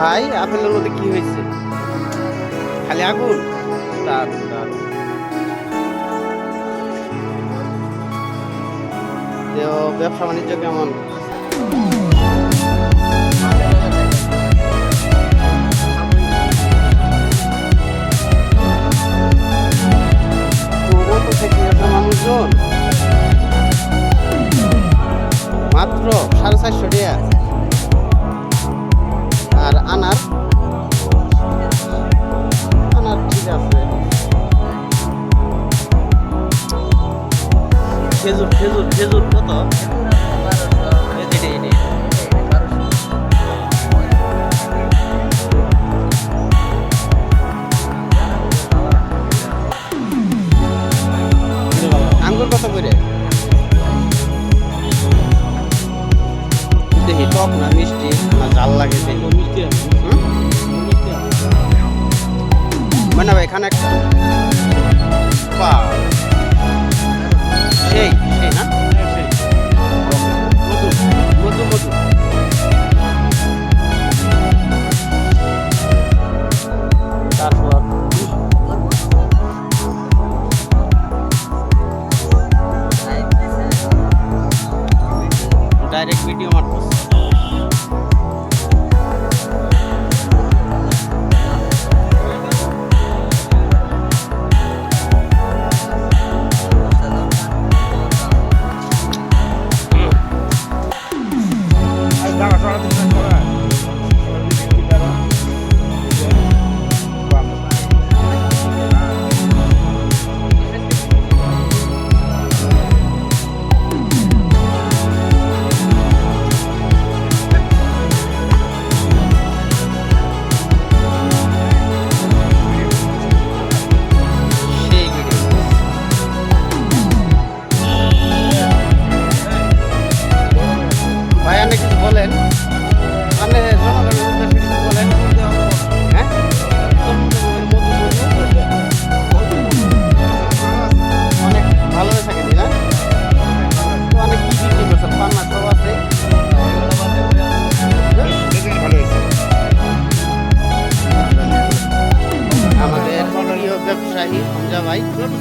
ভাই আপেলের মধ্যে কি হয়েছে? খালি আগুন? ব্যবসা বাণিজ্য কেমন? মাত্র সাড়ে চারশো টাকা। খেজুর খেজুর খেজুর কত। আঙ্গুর কত করে? দেখি টক না মিষ্টি? না জাল লাগে দেখি। মিষ্টি মানে ভাই এখানে একটা। ভিডিও মারতেছে সেই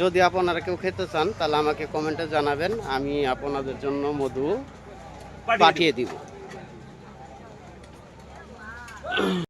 যদি আপনারা কেউ খেতে চান তাহলে আমাকে কমেন্টে জানাবেন আমি আপনাদের জন্য মধু পাঠিয়ে দিব।